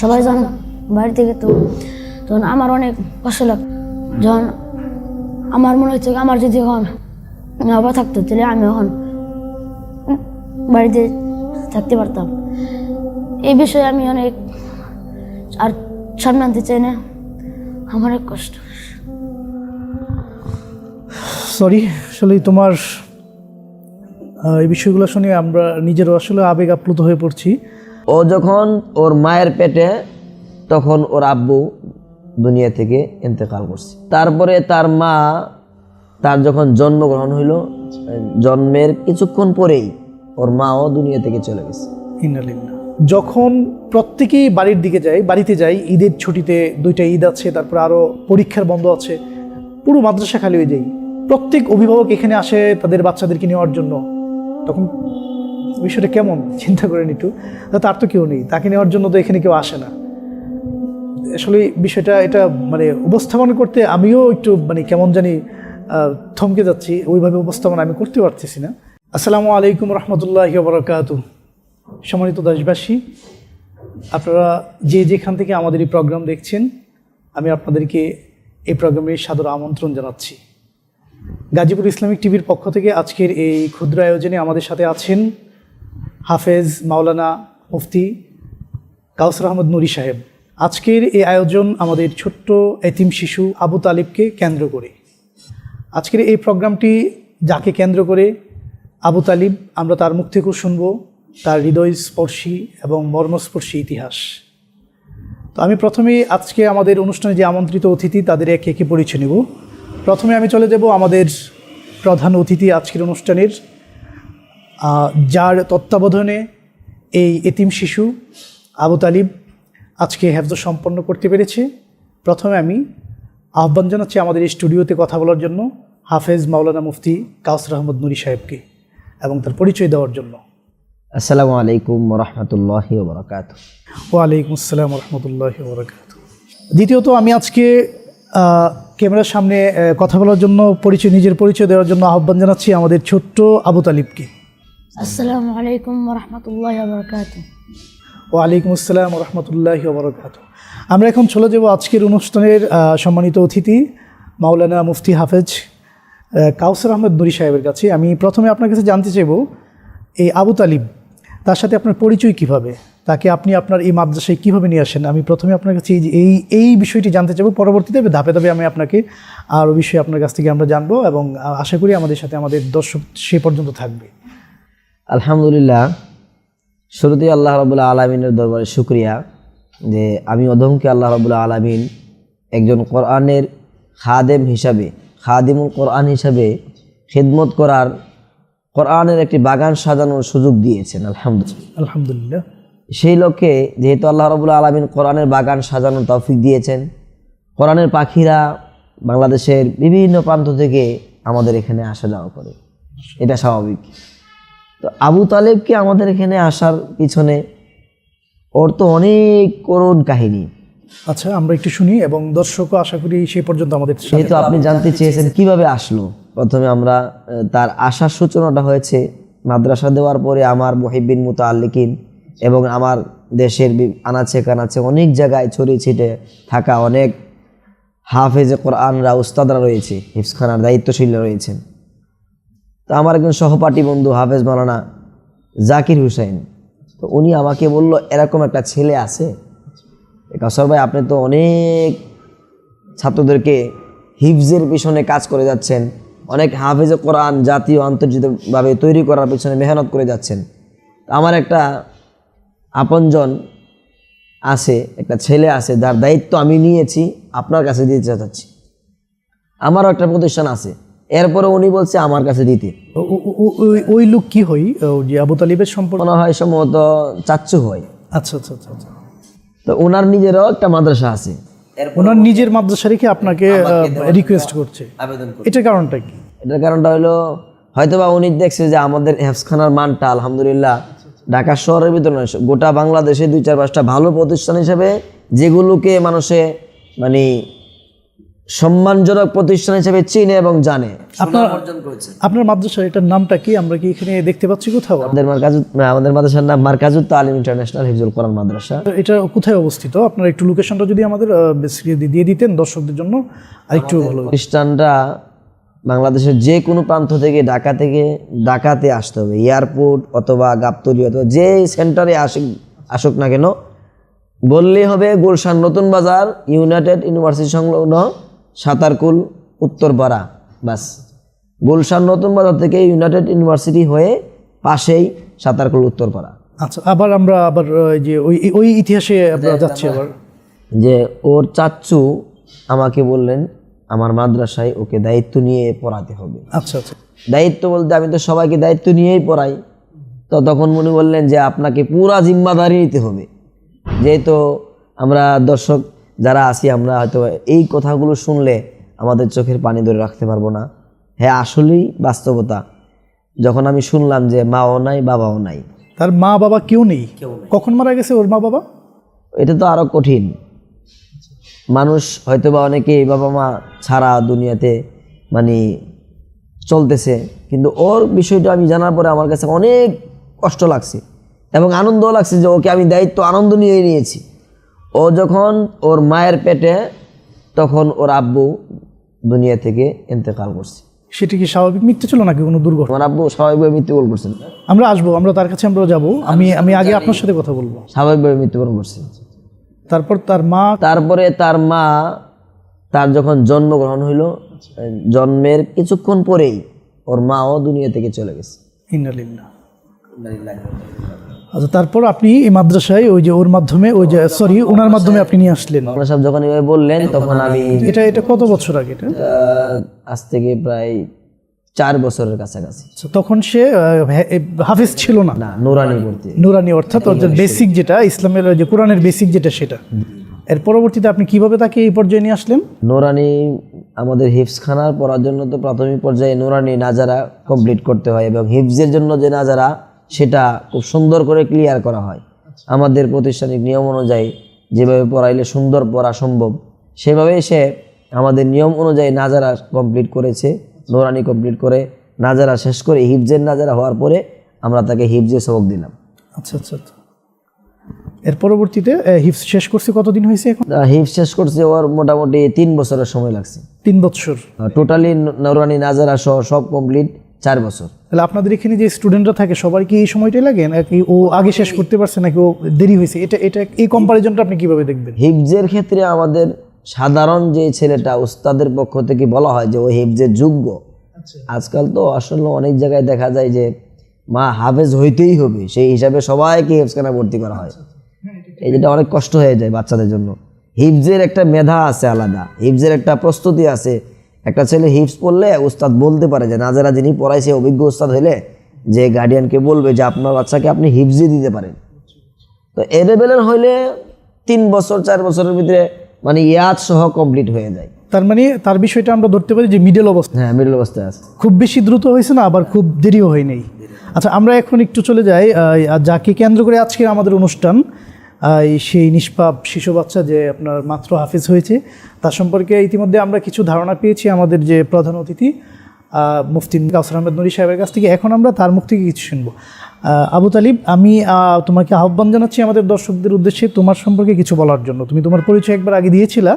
সবাই যখন বাড়ি থেকে তো তখন আমার অনেক কষ্ট লাগ যখন আমার মনে হচ্ছে আমার যদি এখন বাবা থাকতো তাহলে আমি এখন বাড়িতে থাকতে পারতাম। এই বিষয়ে আমি অনেক আর সামনে আনতে চাই না। আমার অনেক কষ্ট। সরি আসলে তোমার এই বিষয়গুলো শুনে আমরা নিজেরও আসলে আবেগ আপ্লুত হয়ে পড়ছি। ও যখন ওর মায়ের পেটে, তখন ওর আব্বু দুনিয়া থেকে ইন্তেকাল করছে। তারপরে তার মা তার যখন জন্মগ্রহণ হইল, জন্মের কিছুক্ষণ পরেই ওর মাও দুনিয়া থেকে চলে গেছে। যখন প্রত্যেকেই বাড়ির দিকে যায়, বাড়িতে যাই ঈদের ছুটিতে দুইটা ঈদ আছে, তারপর আরও পরীক্ষার বন্ধ আছে, পুরো মাদ্রাসা খালি হয়ে যাই প্রত্যেক অভিভাবক এখানে আসে তাদের বাচ্চাদেরকে নেওয়ার জন্য। তখন বিষয়টা কেমন? চিন্তা করেন একটু। তার তো কেউ নেই। তাকে নেওয়ার জন্য তো এখানে কেউ আসে না। আসলে বিষয়টা এটা মানে উপস্থাপন করতে আমিও একটু মানে কেমন জানি থমকে যাচ্ছি। ওইভাবে উপস্থাপন আমি করতে পারতেছি না। আসসালামু আলাইকুম রহমতুল্লাহ বরকাত। সম্মানিত দেশবাসী, আপনারা যে যেখান থেকে আমাদের এই প্রোগ্রাম দেখছেন, আমি আপনাদেরকে এই প্রোগ্রামে সাদর আমন্ত্রণ জানাচ্ছি। গাজীপুর ইসলামিক টিভির পক্ষ থেকে আজকের এই ক্ষুদ্র আয়োজনে আমাদের সাথে আছেন হাফেজ মাওলানা মুফতি কাউসর আহমদ নুরি সাহেব। আজকের এই আয়োজন আমাদের ছোট্ট এতিম শিশু আবু তালিবকে কেন্দ্র করে। আজকের এই প্রোগ্রামটি যাকে কেন্দ্র করে আবু তালিব, আমরা তার মুখ থেকেও শুনব তার হৃদয়স্পর্শী এবং মর্মস্পর্শী ইতিহাস। তো আমি প্রথমে আজকে আমাদের অনুষ্ঠানে যে আমন্ত্রিত অতিথি, তাদের একে একে পরিচয় নেব। প্রথমে আমি চলে যাব আমাদের প্রধান অতিথি আজকের অনুষ্ঠানের যার তত্ত্বাবধানে এই এতিম শিশু আবু তালিব আজকে হেফজ সম্পন্ন করতে পেরেছে। প্রথমে আমি আহ্বান জানাচ্ছি আমাদের এই স্টুডিওতে কথা বলার জন্য হাফেজ মাওলানা মুফতি কাউসর আহমদ নুরি সাহেবকে এবং তার পরিচয় দেওয়ার জন্য। আসসালামু আলাইকুম রহমতুল্লাহ বরকাত ওয়ালাইকুম আসসালাম রহমতুল্লাহ বরকাত দ্বিতীয়ত আমি আজকে ক্যামেরার সামনে কথা বলার জন্য পরিচয় নিজের পরিচয় দেওয়ার জন্য আহ্বান জানাচ্ছি আমাদের ছোট্ট আবু তালিবকে। আসসালামু আলাইকুম রহমতুল্লাহ বরকাত ওয়ালাইকুম আসসালাম রহমতুল্লাহ বরকাত আমরা এখন চলে যাব আজকের অনুষ্ঠানের সম্মানিত অতিথি, মাওলানা মুফতি হাফেজ কাউসার আহমেদ নুরি সাহেবের কাছে। আমি প্রথমে আপনার কাছে জানতে চাইব, এই আবু তালিব, তার সাথে আপনার পরিচয় কীভাবে? তাকে আপনি আপনার এই মাদ্রাসায় কীভাবে নিয়ে আসেন? আমি প্রথমে আপনার কাছে এই এই বিষয়টি জানতে চাইব। পরবর্তীতে ধাপে ধাপে আমি আপনাকে আরও বিষয়ে আপনার কাছ থেকে আমরা জানব এবং আশা করি আমাদের সাথে আমাদের দর্শক সে পর্যন্ত থাকবে। আলহামদুলিল্লাহ শুরুতেই আল্লাহ রবুল্লাহ আলমিনের দরবারে শুক্রিয়া যে আমি অধমকে আল্লাহ রবুল্লাহ আলমিন একজন কোরআনের খাদেম হিসাবে খাদিমুল কোরআন হিসাবে খিদমত করার কোরআনের একটি বাগান সাজানোর সুযোগ দিয়েছেন আলহামদুলিল্লাহ। আলহামদুলিল্লাহ। সেই লক্ষ্যে যেহেতু আল্লাহ রবুল্লা আলমিন কোরআনের বাগান সাজানোর তৌফিক দিয়েছেন কোরআনের পাখিরা বাংলাদেশের বিভিন্ন প্রান্ত থেকে আমাদের এখানে আসা যাওয়া করে। এটা স্বাভাবিক। তো আবু তালেবকে আমাদের এখানে আসার পিছনে ওর তো অনেক করুণ কাহিনী। আচ্ছা আমরা একটু শুনি এবং দর্শকও আশা করি সেই পর্যন্ত আমাদের যেহেতু আপনি জানতে চেয়েছেন কীভাবে আসলো প্রথমে আমরা তার আসার সূচনাটা হয়েছে মাদ্রাসা দেওয়ার পরে আমার মহিবিন মুতা আল্লিকিন এবং আমার দেশের আনাচে কানাচে অনেক জায়গায় ছড়িয়ে ছিটে থাকা অনেক হাফেজে কোরআনরা উস্তাদরা রয়েছে হিফসখানার দায়িত্বশীলরা রয়েছেন। তো আমার একজন সহপাঠী বন্ধু, হাফেজ মালানা জাকির হুসাইন। তো উনি আমাকে বলল, এরকম একটা ছেলে আছে? কাসর ভাই, আপনি তো অনেক ছাত্রদেরকে হিফজের পিছনে কাজ করে যাচ্ছেন, অনেক হাফেজে কোরআন জাতীয় আন্তর্জাতিকভাবে তৈরি করার পিছনে মেহনত করে যাচ্ছেন। আমার একটা আপনজন আছে, একটা ছেলে আছে, যার দায়িত্ব আমি নিয়েছি, আপনার কাছে দিতে চাচ্ছি। আমারও একটা প্রতিষ্ঠান আছে। এরপরে উনি বলছে আমার কাছে দিতে। ওই- লোক কি হই যে আবু তালিবের সম্পর্ক মনে হয় সম্ভবত চাচ্চু হয়। আচ্ছা আচ্ছা আচ্ছা আচ্ছা। তো ওনার নিজেরও একটা মাদ্রাসা আছে। ওনার নিজের মাদ্রাসা রেখে আপনাকে রিকোয়েস্ট করছে? আবেদন এটার কারণটা কি? এটার কারণটা হলো হয়তোবা উনি দেখছে যে আমাদের হেফসখানার মানটা আলহামদুলিল্লাহ ঢাকা শহরের ভিতরে নয় গোটা বাংলাদেশে দুই চার পাঁচটা ভালো প্রতিষ্ঠান হিসেবে যেগুলোকে মানুষে মানে সম্মানজনক প্রতিষ্ঠান হিসেবে চিনে এবং জানে। আপনার আপনার মাদ্রাসার এটার নামটা কি? আমরা কি এখানে দেখতে পাচ্ছি কোথাও? আমাদের মার্কাজুত আমাদের মাদ্রাসার নাম মার্কাজুত তালিম ইন্টারন্যাশনাল হিফজুল কোরআন মাদ্রাসা। এটা কোথায় অবস্থিত? আপনার একটু লোকেশনটা যদি আমাদের দিয়ে দিতেন দর্শকদের জন্য আরেকটু ভালো। খ্রিস্টানরা বাংলাদেশের যে কোনো প্রান্ত থেকে ঢাকা থেকে ঢাকাতে আসতে হবে। এয়ারপোর্ট অথবা গাবতলি অথবা যে সেন্টারে আসুক আসুক না কেন বললেই হবে গুলশান নতুন বাজার ইউনাইটেড ইউনিভার্সিটি সংলগ্ন সাঁতারকুল উত্তরপাড়া বাস গুলশান নতুন বাজার থেকে ইউনাইটেড ইউনিভার্সিটি হয়ে পাশেই সাঁতারকুল উত্তরপাড়া আচ্ছা আবার আমরা আবার যে ওই ওই ইতিহাসে আমরা যাচ্ছি আবার। যে ওর চাচ্চু আমাকে বললেন আমার মাদ্রাসায় ওকে দায়িত্ব নিয়ে পড়াতে হবে। আচ্ছা আচ্ছা। দায়িত্ব বলতে আমি তো সবাইকে দায়িত্ব নিয়েই পড়াই। তো তখন মনে বললেন যে আপনাকে পুরা জিম্মাদারি নিতে হবে। যেহেতু আমরা দর্শক যারা আছি আমরা হয়তো এই কথাগুলো শুনলে আমাদের চোখের পানি ধরে রাখতে পারব না। হ্যাঁ আসলেই বাস্তবতা। যখন আমি শুনলাম যে মাও নাই বাবাও নাই। তার মা বাবা কেউ নেই? কখন মারা গেছে ওর মা বাবা? এটা তো আরও কঠিন। মানুষ হয়তো বা অনেকে বাবা মা ছাড়া দুনিয়াতে মানে চলতেছে। কিন্তু ওর বিষয়টা আমি জানার পরে আমার কাছে অনেক কষ্ট লাগছে এবং আনন্দও লাগছে যে ওকে আমি দায়িত্ব আনন্দ নিয়ে নিয়েছি। ও যখন ওর মায়ের পেটে তখন ওর আব্বু দুনিয়া থেকে ইন্তেকাল করছে। সেটি কি স্বাভাবিক মৃত্যু ছিল নাকি কোনো দুর্ঘটনা? আমার আব্বু স্বাভাবিকভাবে মৃত্যুবরণ করছেন আমরা আসব আমরা তার কাছে আমরা যাব। আমি আমি আগে আপনার সাথে কথা বলব। স্বাভাবিকভাবে মৃত্যুবরণ করছে। তারপর তার মা তারপরে তার মা তার যখন জন্মগ্রহণ হইল জন্মের কিছুক্ষণ পরেই ওর মাও দুনিয়া থেকে চলে গেছে। ইন্নালিল্লাহ। আচ্ছা তারপর আপনি এই মাদ্রাসায় ওই যে ওর মাধ্যমে ওই যে সরি ওনার মাধ্যমে আপনি নিয়ে আসলেন। আমরা সব যখন এভাবে বললেন তখন আমি এটা এটা কত বছর আগে এটা? আজ থেকে প্রায় চার বছরের কাছাকাছি। আচ্ছা, তখন সে আহ, হে- ছিল না? না নুরানি পড়তে নুরানি অর্থাৎ ওর যে বেসিক যেটা ইসলামের যে কোরআনের বেসিক যেটা সেটা। এর পরবর্তীতে আপনি কীভাবে তাকে এই পর্যায়ে নিয়ে আসলেন? নুরানি আমাদের হিফস খানার পড়ার জন্য তো প্রাথমিক পর্যায়ে নুরানি নাজারা কমপ্লিট করতে হয় এবং হিফজের জন্য যে নাজারা সেটা খুব সুন্দর করে ক্লিয়ার করা হয়। আমাদের প্রতিষ্ঠানিক নিয়ম অনুযায়ী যেভাবে পড়াইলে সুন্দর পড়া সম্ভব সেভাবে সে আমাদের নিয়ম অনুযায়ী নাজারা কমপ্লিট করেছে নুরানি কমপ্লিট করে নাজারা শেষ করে হিফজের নাজারা হওয়ার পরে আমরা তাকে হিফজে সবক দিলাম। আচ্ছা আচ্ছা আচ্ছা। এর পরবর্তীতে হিফস শেষ করছে কতদিন হয়েছে এখন? হিফ শেষ করছে ওর মোটামুটি তিন বছরের সময় লাগছে। তিন বছর। টোটালি নুরানি নাজারা সহ সব কমপ্লিট চার বছর। তাহলে আপনাদের এখানে যে স্টুডেন্টরা থাকে সবার কি এই সময়টাই লাগে? নাকি ও আগে শেষ করতে পারছে নাকি ও দেরি হয়েছে? এটা এটা এই কম্পারিজনটা আপনি কীভাবে দেখবেন? হিফজের ক্ষেত্রে আমাদের সাধারণ যে ছেলেটা উস্তাদের পক্ষ থেকে বলা হয় যে ও হিফজের যোগ্য। আজকাল তো আসলে অনেক জায়গায় দেখা যায় যে মা হাফেজ হইতেই হবে। সেই হিসাবে সবাইকে হিফজখানা ভর্তি করা হয়। এই যেটা অনেক কষ্ট হয়ে যায় বাচ্চাদের জন্য। হিফজের একটা মেধা আছে আলাদা। হিফজের একটা প্রস্তুতি আছে। একটা ছেলে হিপস পড়লে উস্তাদ বলতে পারে যে নাজারা যিনি পড়াইছে অভিজ্ঞ উস্তাদ হলে যে গার্ডিয়ানকে বলবে যে আপনার বাচ্চাকে আপনি হিফজে দিতে পারেন। তো এ লেভেলের হইলে তিন বছর চার বছরের ভিতরে মানে ইয়াদ সহ কমপ্লিট হয়ে যায়। তার মানে তার বিষয়টা আমরা ধরতে পারি যে মিডল অবস্থা। হ্যাঁ মিডল অবস্থায় আছে। খুব বেশি দ্রুত হয়েছে না আবার খুব দেরিও হয়নি আচ্ছা আমরা এখন একটু চলে যাই যাকে কেন্দ্র করে আজকে আমাদের অনুষ্ঠান সেই নিষ্পাপ শিশু বাচ্চা যে আপনার মাত্র হাফিজ হয়েছে, তার সম্পর্কে ইতিমধ্যে আমরা কিছু ধারণা পেয়েছি আমাদের যে প্রধান অতিথি মুফতি কাউসার আহমেদ নুরি সাহেবের কাছ থেকে। এখন আমরা তার মুখ থেকে কিছু শুনব। আবু তালিব, আমি তোমাকে আহ্বান জানাচ্ছি আমাদের দর্শকদের উদ্দেশ্যে তোমার সম্পর্কে কিছু বলার জন্য। তুমি তোমার পরিচয় একবার আগে দিয়েছিলা।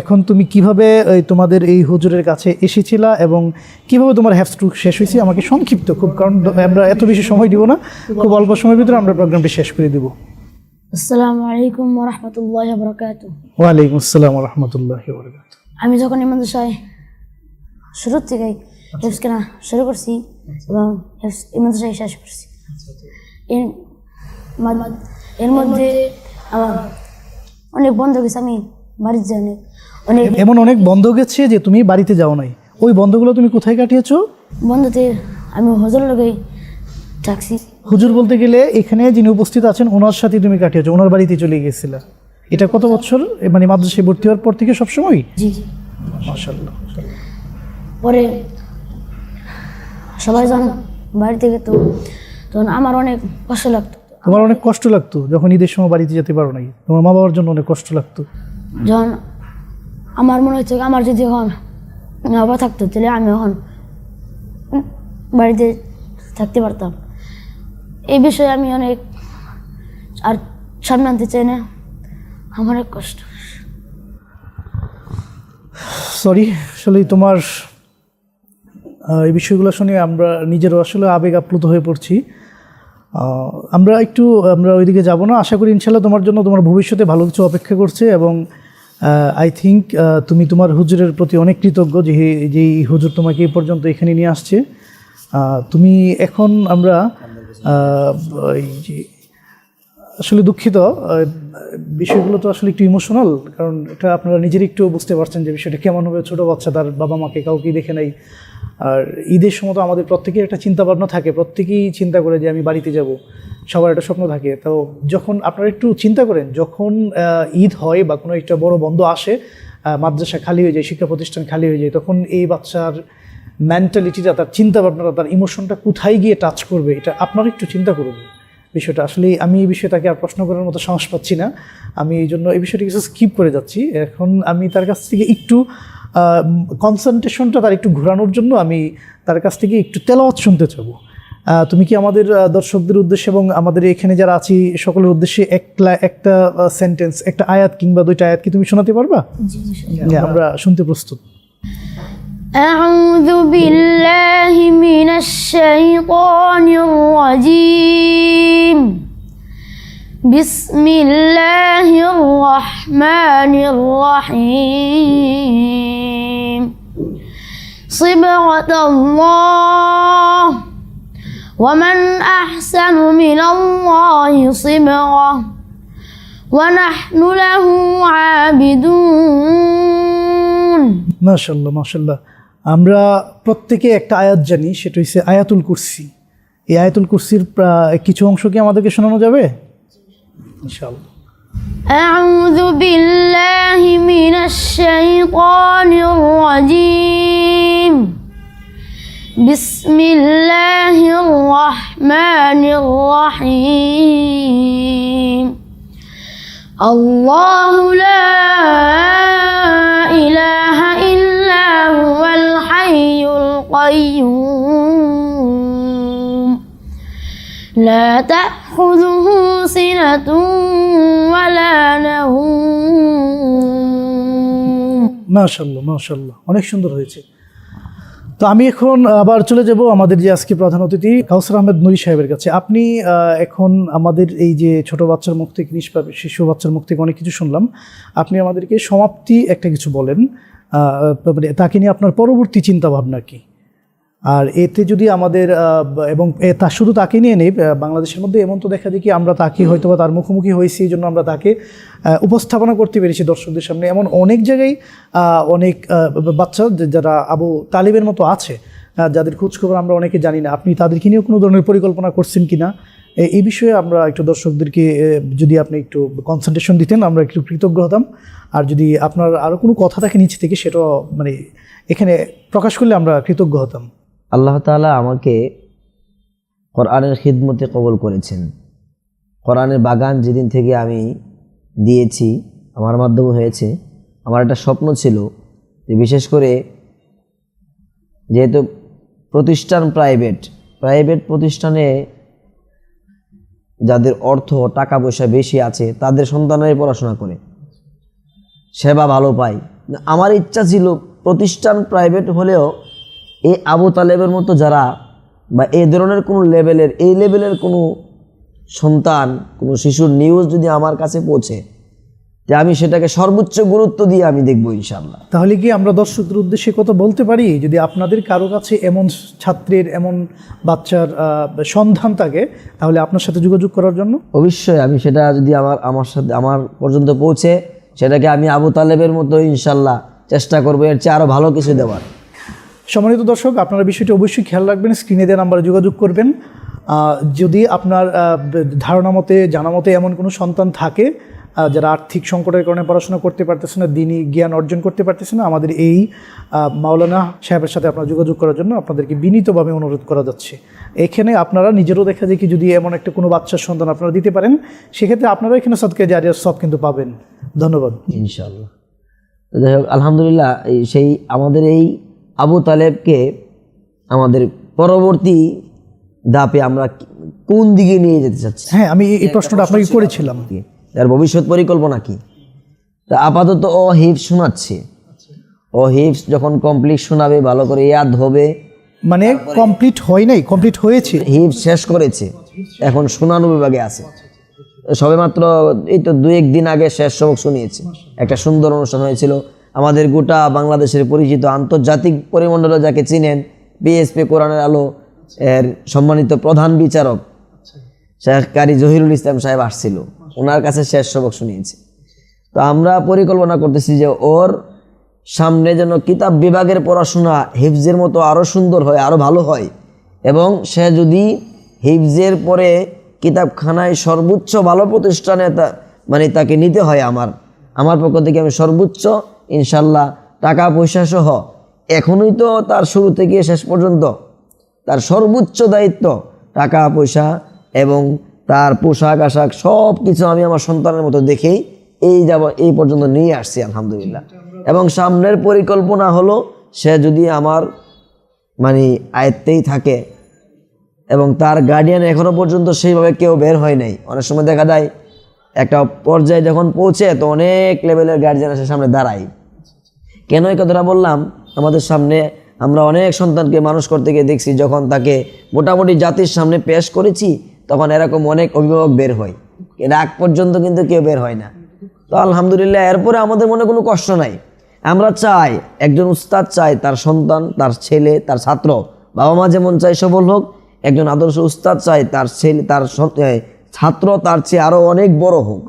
এখন তুমি কীভাবে তোমাদের এই হুজুরের কাছে এসেছিলা এবং কীভাবে তোমার হ্যাপস্ট্রুক শেষ হয়েছে আমাকে সংক্ষিপ্ত খুব, কারণ আমরা এত বেশি সময় দিব না। খুব অল্প সময়ের ভিতরে আমরা প্রোগ্রামটি শেষ করে দিব। আসসালামু আলাইকুম রহমতুল্লাহ বরকাত ওয়ালাইকুম আসসালাম রহমতুল্লাহ আমি যখন এই মাদ্রাসায় শুরুর থেকেই হেফস কেনা শুরু করছি এবং এই মাদ্রাসায় শেষ করছি। এর মধ্যে আমার অনেক বন্ধ গেছে আমি বাড়িতে যাই অনেক এমন অনেক বন্ধ গেছে যে তুমি বাড়িতে যাও নাই। ওই বন্ধগুলো তুমি কোথায় কাটিয়েছো? বন্ধুতে আমি হজর লগেই থাকছি। হুজুর বলতে গেলে এখানে যিনি উপস্থিত আছেন ওনার সাথে তুমি কাটিয়েছো ওনার বাড়িতে চলে গিয়েছিলা। এটা কত বছর? মানে মাদ্রাসায় ভর্তি হওয়ার পর থেকে সবসময় জি মাশাল্লাহ পরে সবাই যখন বাড়ি থেকে তো তখন আমার অনেক কষ্ট লাগতো। তোমার অনেক কষ্ট লাগতো যখন ঈদের সময় বাড়িতে যেতে পারো নাই। তোমার মা বাবার জন্য অনেক কষ্ট লাগতো। যখন আমার মনে হচ্ছে আমার যদি এখন বাবা থাকতো তাহলে আমি এখন বাড়িতে থাকতে পারতাম। এই বিষয়ে আমি অনেক আর সামনে আনতে চাই না। আমার এক কষ্ট। সরি আসলে তোমার এই বিষয়গুলো শুনে আমরা নিজেরও আসলে আবেগ আপ্লুত হয়ে পড়ছি। আমরা একটু, আমরা ওইদিকে যাব না। আশা করি ইনশাল্লাহ তোমার জন্য তোমার ভবিষ্যতে ভালো কিছু অপেক্ষা করছে এবং আই থিঙ্ক তুমি তোমার হুজুরের প্রতি অনেক কৃতজ্ঞ যে যেই হুজুর তোমাকে এই পর্যন্ত এখানে নিয়ে আসছে। তুমি এখন আমরা আসলে দুঃখিত বিষয়গুলো তো আসলে একটু ইমোশনাল কারণ এটা আপনারা নিজেরই একটু বুঝতে পারছেন যে বিষয়টা কেমন হবে ছোটো বাচ্চা, তার বাবা মাকে কাউকেই দেখে নাই। আর ঈদের সময় তো আমাদের প্রত্যেকের একটা চিন্তা ভাবনা থাকে, প্রত্যেকেই চিন্তা করে যে আমি বাড়িতে যাব, সবার একটা স্বপ্ন থাকে। তো যখন আপনারা একটু চিন্তা করেন, যখন ঈদ হয় বা কোনো একটা বড় বন্ধ আসে মাদ্রাসা খালি হয়ে যায়, শিক্ষা প্রতিষ্ঠান খালি হয়ে যায়, তখন এই বাচ্চার মেন্টালিটিটা তার চিন্তা ভাবনাটা তার ইমোশনটা কোথায় গিয়ে টাচ করবে এটা আপনারা একটু চিন্তা করুন। বিষয়টা আসলে আমি এই বিষয়ে তাকে আর প্রশ্ন করার মতো সাহস পাচ্ছি না। আমি এই জন্য এই বিষয়টা কিছু স্কিপ করে যাচ্ছি। এখন আমি তার কাছ থেকে একটু কনসেন্ট্রেশনটা তার একটু ঘোরানোর জন্য আমি তার কাছ থেকে একটু তেলাওয়াত শুনতে চাবো। তুমি কি আমাদের দর্শকদের উদ্দেশ্যে এবং আমাদের এখানে যারা আছি সকলের উদ্দেশ্যে একটা একটা সেন্টেন্স একটা আয়াত কিংবা দুইটা আয়াত কি তুমি শোনাতে পারবা? আমরা শুনতে প্রস্তুত। أعوذ بالله من الشيطان الرجيم. بسم الله الرحمن الرحيم. صبغة الله. ومن أحسن من الله صبغة. ونحن له عابدون. ما شاء الله ما شاء الله. আমরা প্রত্যেকে একটা আয়াত জানি সেটা হচ্ছে আয়াতুল কুরসি এই আয়াতুল কুরসির প্রা- কিছু অংশ কি আমাদেরকে শোনানো যাবে ইনশাআল্লাহ أعوذ بالله من الشيطان الرجيم بسم الله الرحمن الرحيم الله لا إله إلا هو الحي القيوم لا تأخذه سنة ولا نوم মাশাল্লাহ মাশাল্লাহ অনেক সুন্দর হয়েছে তো আমি এখন আবার চলে যাব আমাদের যে আজকে প্রধান অতিথি কাউসার আহমেদ নুরি সাহেবের কাছে আপনি আহ, এখন আমাদের এই যে ছোট বাচ্চার মুখ থেকে নিষ্পাপ শিশু বাচ্চার মুখ থেকে অনেক কিছু শুনলাম আপনি আমাদেরকে সমাপ্তি একটা কিছু বলেন আহ, মানে তাকে নিয়ে আপনার পরবর্তী চিন্তা ভাবনা কি? আর এতে যদি আমাদের এবং তা শুধু তাকে নিয়ে নেই বাংলাদেশের মধ্যে এমন তো দেখা যায় কি আমরা তাকে হয়তো বা তার মুখোমুখি হয়েছি এই জন্য আমরা তাকে উপস্থাপনা করতে পেরেছি দর্শকদের সামনে। এমন অনেক জায়গায় অনেক বাচ্চা যারা আবু তালিবের মতো আছে যাদের খোঁজখবর আমরা অনেকে জানি না, আপনি তাদেরকে নিয়েও কোনো ধরনের পরিকল্পনা করছেন কি না এই বিষয়ে আমরা একটু দর্শকদেরকে যদি আপনি একটু কনসেন্ট্রেশন দিতেন, আমরা একটু কৃতজ্ঞ হতাম। আর যদি আপনার আরও কোনো কথা থাকে নিচে থেকে, সেটাও মানে এখানে প্রকাশ করলে আমরা কৃতজ্ঞ হতাম। আল্লাহ তাআলা আমাকে কোরআনের খিদমতে কবল করেছেন। কোরআনের বাগান যেদিন থেকে আমি দিয়েছি, আমার মাধ্যমে হয়েছে, আমার একটা স্বপ্ন ছিল যে বিশেষ করে যেহেতু প্রতিষ্ঠান প্রাইভেট প্রাইভেট প্রতিষ্ঠানে যাদের অর্থ টাকা পয়সা বেশি আছে, তাদের সন্তানেরাই পড়াশোনা করে। সেবা ভালো পায়। আমার ইচ্ছা ছিল প্রতিষ্ঠান প্রাইভেট হলেও এই আবু তালেবের মতো যারা বা এই ধরনের কোনো লেভেলের এই লেভেলের কোনো সন্তান, কোনো শিশুর নিউজ যদি আমার কাছে পৌঁছে যে আমি সেটাকে সর্বোচ্চ গুরুত্ব দিয়ে আমি দেখব ইনশাল্লাহ তাহলে কি আমরা দর্শকদের উদ্দেশ্যে কথা বলতে পারি? যদি আপনাদের কারও কাছে এমন ছাত্রের এমন বাচ্চার সন্ধান থাকে তাহলে আপনার সাথে যোগাযোগ করার জন্য? অবশ্যই আমি সেটা যদি আমার আমার সাথে আমার পর্যন্ত পৌঁছে সেটাকে আমি আবু তালেবের মতো ইনশাল্লাহ চেষ্টা করব। এর চেয়ে আরও ভালো কিছু দেওয়ার। সম্মানিত দর্শক আপনারা বিষয়টি অবশ্যই খেয়াল রাখবেন স্ক্রিনে দেওয়া নাম্বারে যোগাযোগ করবেন। যদি আপনার ধারণা মতে জানা মতে এমন কোনো সন্তান থাকে যারা আর্থিক সংকটের কারণে পড়াশোনা করতে পারতেছে না দিনই জ্ঞান অর্জন করতে পারতেছে না আমাদের এই মাওলানা সাহেবের সাথে আপনারা যোগাযোগ করার জন্য আপনাদেরকে বিনীতভাবে অনুরোধ করা যাচ্ছে। এখানে আপনারা নিজেরও দেখা যায় কি যদি এমন একটা কোনো বাচ্চার সন্তান আপনারা দিতে পারেন সেক্ষেত্রে আপনারা এখানে সদকে জারিয়ার সব কিন্তু পাবেন। ধন্যবাদ। ইনশাল্লাহ তো যাই হোক আলহামদুলিল্লাহ এই সেই আমাদের এই আবু তালেবকে আমাদের পরবর্তী ধাপে আমরা কোন দিকে নিয়ে যেতে চাচ্ছি? হ্যাঁ আমি এই- প্রশ্নটা আপনাকে করেছিলাম? তার ভবিষ্যৎ পরিকল্পনা কি? তা আপাতত ও হিফ শোনাচ্ছে। ও হিপস যখন কমপ্লিট শোনাবে ভালো করে ইয়াদ হবে। মানে কমপ্লিট হয় নাই কমপ্লিট হয়েছে? হিফ শেষ করেছে। এখন শোনানো বিভাগে আছে। সবে মাত্র এই তো দু এক দিন আগে শেষ সবক শুনিয়েছে। একটা সুন্দর অনুষ্ঠান হয়েছিল। আমাদের গোটা বাংলাদেশের পরিচিত আন্তর্জাতিক পরিমণ্ডলে যাকে চিনেন বিএসপি কোরআনের আলো এর সম্মানিত প্রধান বিচারক শেখ কারি জহিরুল ইসলাম সাহেব আসছিল। ওনার কাছে শেষ সবক শুনিয়েছি। তো আমরা পরিকল্পনা করতেছি যে ওর সামনে যেন কিতাব বিভাগের পড়াশোনা হিফজের মতো আরও সুন্দর হয় আরও ভালো হয়। এবং সে যদি হিফজের পরে কিতাবখানায় সর্বোচ্চ ভালো প্রতিষ্ঠানে তা মানে তাকে নিতে হয় আমার আমার পক্ষ থেকে আমি সর্বোচ্চ, ইনশাল্লাহ টাকা পয়সা সহ এখনই তো তার শুরু থেকে শেষ পর্যন্ত তার সর্বোচ্চ দায়িত্ব টাকা পয়সা এবং তার পোশাক আশাক সব কিছু আমি আমার সন্তানের মতো দেখেই এই যাব, এই পর্যন্ত নিয়ে আসছি, আলহামদুলিল্লাহ। এবং সামনের পরিকল্পনা হলো, সে যদি আমার মানে আয়ত্তেই থাকে এবং তার গার্ডিয়ান এখনও পর্যন্ত সেইভাবে কেউ বের হয় নাই। অনেক সময় দেখা যায়, একটা পর্যায়ে যখন পৌঁছে, তো অনেক লেভেলের গার্জিয়ান এসে সামনে দাঁড়ায়। কেন এই কথাটা বললাম? আমাদের সামনে আমরা অনেক সন্তানকে মানুষ করতে গিয়ে দেখছি, যখন তাকে মোটামুটি জাতির সামনে পেশ করেছি তখন এরকম অনেক অভিভাবক বের হয়। এর আগ পর্যন্ত কিন্তু কেউ বের হয় না। তো আলহামদুলিল্লাহ, এরপরে আমাদের মনে কোনো কষ্ট নাই। আমরা চাই, একজন উস্তাদ চাই, তার সন্তান, তার ছেলে, তার ছাত্র। বাবা মা যেমন চাই সবল হোক, একজন আদর্শ উস্তাদ চাই, তার ছেলে, তার ছাত্র, তার চেয়ে আরও অনেক বড় হোক।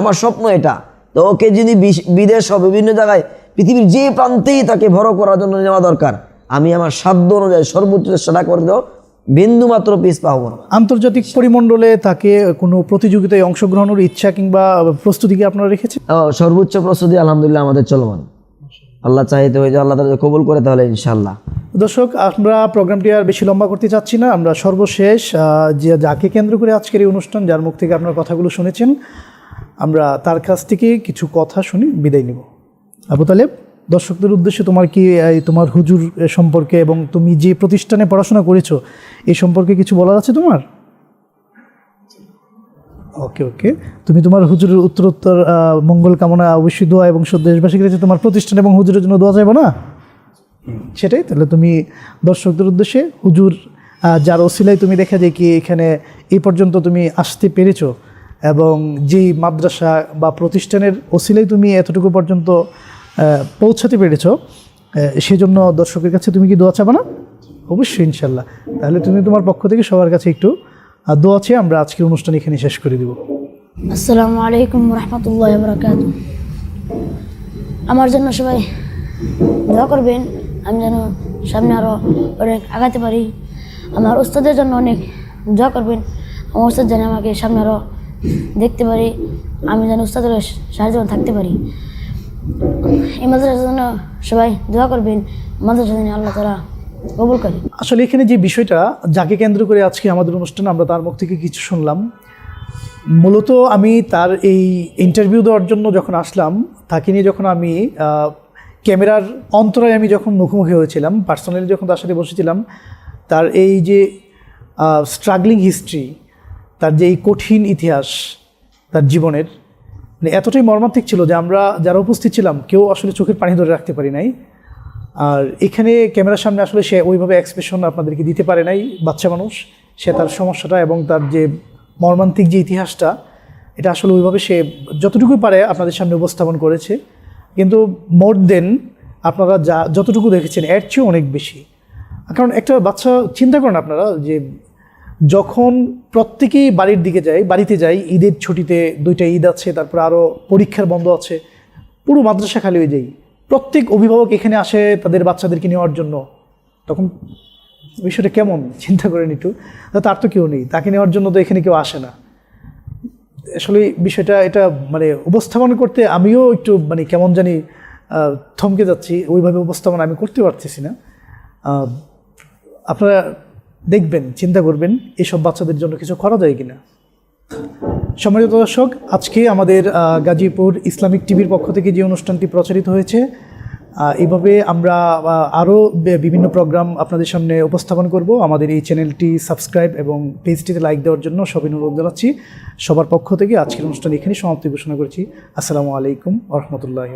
আমার স্বপ্ন এটা। তো ওকে যদি বিদেশ বিভিন্ন জায়গায়, পৃথিবীর যে প্রান্তেই তাকে ভরো করার জন্য নেওয়া দরকার, আমি আমার সাধ্য অনুযায়ী সর্বোচ্চ চেষ্টা করে দেবো। বিন্দু মাত্র পিস পাবো না। আন্তর্জাতিক পরিমণ্ডলে তাকে কোনো প্রতিযোগিতায় অংশগ্রহণের ইচ্ছা কিংবা প্রস্তুতি কি আপনারা রেখেছেন? সর্বোচ্চ প্রস্তুতি আলহামদুলিল্লাহ আমাদের চলমান। আল্লাহ চাইতে হয়ে যে আল্লাহ তাদের কবুল করে তাহলে ইনশাল্লাহ দর্শক আমরা প্রোগ্রামটি আর বেশি লম্বা করতে চাচ্ছি না। আমরা সর্বশেষ যে যাকে কেন্দ্র করে আজকের এই অনুষ্ঠান যার মুখ থেকে আপনার কথাগুলো শুনেছেন আমরা তার কাছ থেকে কিছু কথা শুনি বিদায় নিব। আবু তালেব? দর্শকদের উদ্দেশ্যে তোমার কি তোমার হুজুর সম্পর্কে এবং তুমি যে প্রতিষ্ঠানে পড়াশোনা করেছ এই সম্পর্কে কিছু বলার আছে তোমার? ওকে ওকে। তুমি তোমার হুজুরের উত্তরোত্তর মঙ্গল কামনা, অবশ্যই দোয়া এবং সব দেশবাসীর কাছে তোমার প্রতিষ্ঠান এবং হুজুরের জন্য দোয়া চাইব না? সেটাই, তাহলে তুমি দর্শকদের উদ্দেশ্যে হুজুর যার ওসিলায় তুমি দেখা যায় কি এখানে এই পর্যন্ত তুমি আসতে পেরেছ এবং যেই মাদ্রাসা বা প্রতিষ্ঠানের ওসিলায় তুমি এতটুকু পর্যন্ত পৌঁছাতে পেরেছ। সেজন্য দর্শকের কাছে তুমি কি দোয়া চাবে না? অবশ্যই ইনশাল্লাহ তাহলে তুমি তোমার পক্ষ থেকে সবার কাছে একটু দোয়া চেয়ে আমরা আজকের অনুষ্ঠান এখানে শেষ করে দিব। আসসালামু আলাইকুম রহমতুল্লাহ বরকাত আমার জন্য সবাই দোয়া করবেন, আমি যেন সামনে আরও অনেক আগাতে পারি। আমার ওস্তাদের জন্য অনেক দোয়া করবেন, আমার ওস্তাদ যেন আমাকে সামনে আরও দেখতে পারি। আমি যেন ওস্তাদের সাহায্য থাকতে পারি। এই মাদ্রাসার জন্য সবাই দোয়া করবেন। মাদ্রাসা আল্লাহ তারা কবুল করে আসলে এখানে যে বিষয়টা, যাকে কেন্দ্র করে আজকে আমাদের অনুষ্ঠানে, আমরা তার মুখ থেকে কিছু শুনলাম। মূলত আমি তার এই ইন্টারভিউ দেওয়ার জন্য যখন আসলাম, তাকে নিয়ে যখন আমি ক্যামেরার অন্তরায় আমি যখন মুখোমুখি হয়েছিলাম পার্সোনালি যখন তার সাথে বসেছিলাম, তার এই যে স্ট্রাগলিং হিস্ট্রি তার যে এই কঠিন ইতিহাস, তার জীবনের মানে এতটাই মর্মান্তিক ছিল যে আমরা যারা উপস্থিত ছিলাম, কেউ আসলে চোখের পানি ধরে রাখতে পারি নাই। আর এখানে ক্যামেরার সামনে আসলে সে ওইভাবে এক্সপ্রেশন আপনাদেরকে দিতে পারে নাই, বাচ্চা মানুষ। সে তার সমস্যাটা এবং তার যে মর্মান্তিক যে ইতিহাসটা, এটা আসলে ওইভাবে সে যতটুকু পারে আপনাদের সামনে উপস্থাপন করেছে। কিন্তু মোর দেন আপনারা যা, যতটুকু দেখেছেন, এর চেয়েও অনেক বেশি। কারণ একটা বাচ্চা, চিন্তা করেন আপনারা যে যখন প্রত্যেকেই বাড়ির দিকে যাই বাড়িতে যাই ঈদের ছুটিতে দুইটা ঈদ আছে, তারপর আরও পরীক্ষার বন্ধ আছে, পুরো মাদ্রাসা খালি হয়ে যাই প্রত্যেক অভিভাবক এখানে আসে তাদের বাচ্চাদেরকে নেওয়ার জন্য। তখন বিষয়টা কেমন? চিন্তা করেন একটু। তার তো কেউ নেই। তাকে নেওয়ার জন্য তো এখানে কেউ আসে না। আসলে বিষয়টা, এটা মানে উপস্থাপন করতে আমিও একটু মানে কেমন জানি থমকে যাচ্ছি। ওইভাবে উপস্থাপন আমি করতে পারতেছি না। আপনারা দেখবেন, চিন্তা করবেন, এসব বাচ্চাদের জন্য কিছু করা যায় কিনা। সম্মানিত দর্শক, আজকে আমাদের গাজীপুর ইসলামিক টিভির পক্ষ থেকে যে অনুষ্ঠানটি প্রচারিত হয়েছে এইভাবে আমরা আরও বিভিন্ন প্রোগ্রাম আপনাদের সামনে উপস্থাপন করব। আমাদের এই চ্যানেলটি সাবস্ক্রাইব এবং পেজটিতে লাইক দেওয়ার জন্য সবাই অনুরোধ জানাচ্ছি। সবার পক্ষ থেকে আজকের অনুষ্ঠান এখানেই সমাপ্তি ঘোষণা করছি। আসসালামু আলাইকুম রহমতুল্লাহ